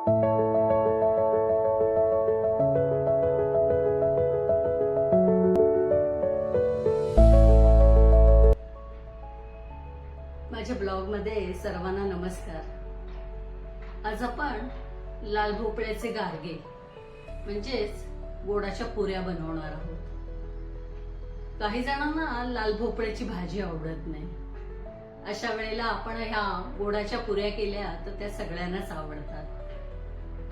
माझ्या ब्लॉगमध्ये सर्वांना नमस्कार. आज आपण लाल भोपळ्याचे गारगे म्हणजेच गोडाच्या पुऱ्या बनवणार आहोत. काही जणांना लाल भोपळ्याची भाजी आवडत नाही. अशा वेळेला आपण ह्या गोडाच्या पुऱ्या केल्या तर त्या सगळ्यांनाच आवडतात.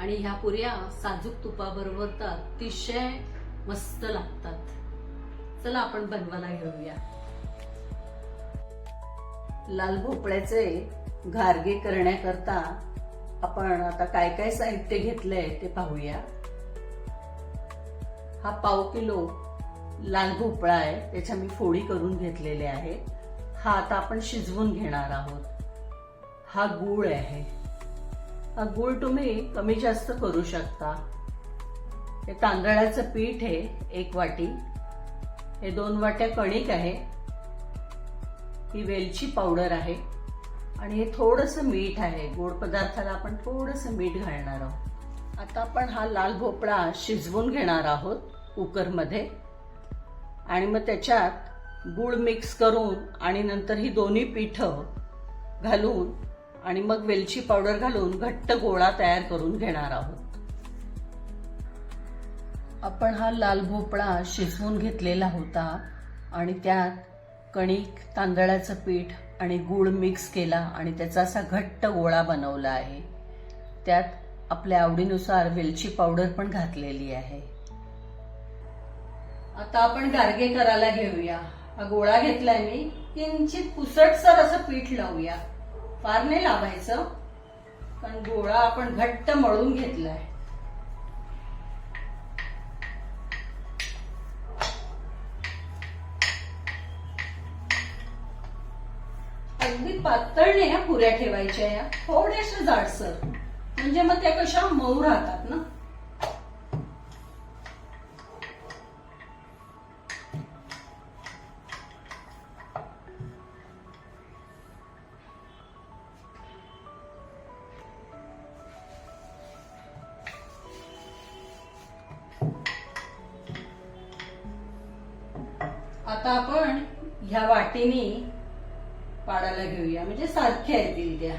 आणि ह्या पुऱ्या साजूक तुपाबरोबर तर अतिशय मस्त लागतात. चला आपण बनवायला घेऊया. लाल भोपळ्याचे घारगे करण्याकरता आपण आता काय काय साहित्य घेतलंय ते पाहूया. हा पाव किलो लाल भोपळा आहे त्याच्या मी फोडी करून घेतलेले आहे. हा आता आपण शिजवून घेणार आहोत. हा गूळ आहे. गूळ तुम्ही कमी जास्त करू शकता. हे तांदळाचं पीठ आहे एक वाटी. हे दोन वाट्या कणिक आहे. ही वेलची पावडर आहे. आणि हे थोडंसं मीठ आहे. गोड पदार्थाला आपण थोडंसं मीठ घालणार आहोत. आता आपण हा लाल भोपळा शिजवून घेणार आहोत कुकरमध्ये. आणि मग त्याच्यात गूळ मिक्स करून आणि नंतर ही दोन्ही पिठं घालून आणि मग वेलची पावडर घालून घट्ट गोळा तयार करून घेणार आहोत. आपण हा लाल भोपळा शिजवून घेतलेला होता आणि त्यात कणिक तांदळाचं पीठ आणि गूळ मिक्स केला आणि त्याचा असा घट्ट गोळा बनवला आहे. त्यात आपल्या आवडीनुसार वेलची पावडर पण घातलेली आहे. आता आपण गार्गे करायला घेऊया. हा गोळा घेतलाय मी. किंचित पुसटसर असं पीठ लावूया. फार नाही लावायचं कारण गोळा आपण घट्ट मळून घेतलाय. अगदी पातळ नाही ह्या पुऱ्या ठेवायच्या या थोड्याशा जाडसर. म्हणजे मग त्या कशा मऊ राहतात ना? आता आपण ह्या वाटीने पाडायला घेऊया. म्हणजे सारख्या येतील त्या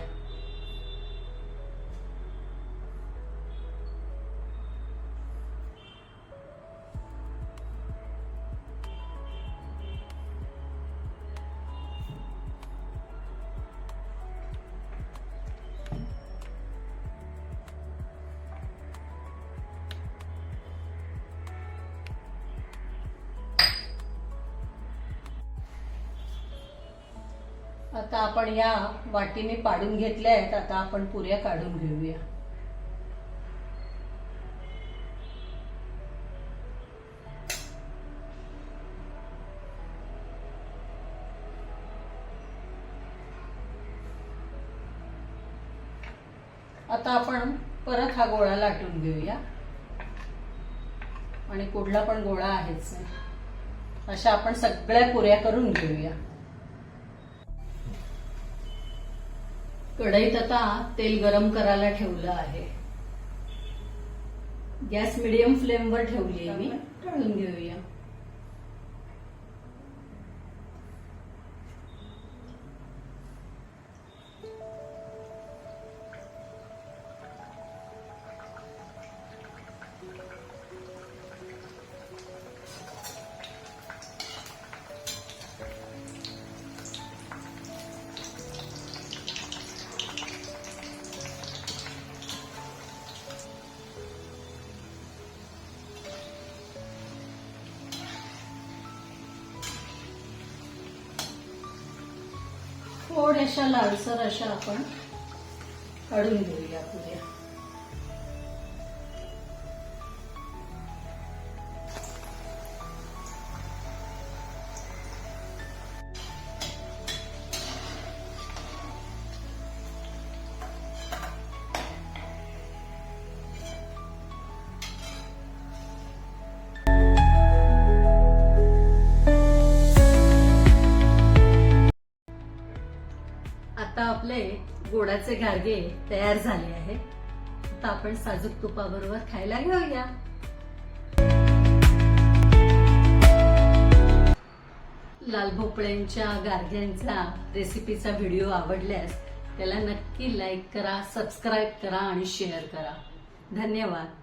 आता आपण या वाटीने पाडून घेतल्या आहेत. आता आपण पुऱ्या काढून घेऊया. आता आपण परत हा गोळा लाटून घेऊया. आणि कुठला पण गोळा आहेच अशा आपण सगळ्या पुऱ्या करून घेऊया. कढईत आता तेल गरम करायला ठेवलं आहे. गॅस मिडियम फ्लेमवर ठेवली आहे मी. तळून घेऊया. थोड्याशा लालसर अशा आपण काढून घेऊया पुऱ्या आपले गोडाचे गारगे तयार झाले आहे आता आपण साजूक तुपाबरोबर खायला घेऊया. लाल भोपळ्यांच्या गारग्यांचा रेसिपीचा व्हिडिओ आवडल्यास त्याला नक्की लाईक करा सबस्क्राईब करा आणि शेअर करा. धन्यवाद.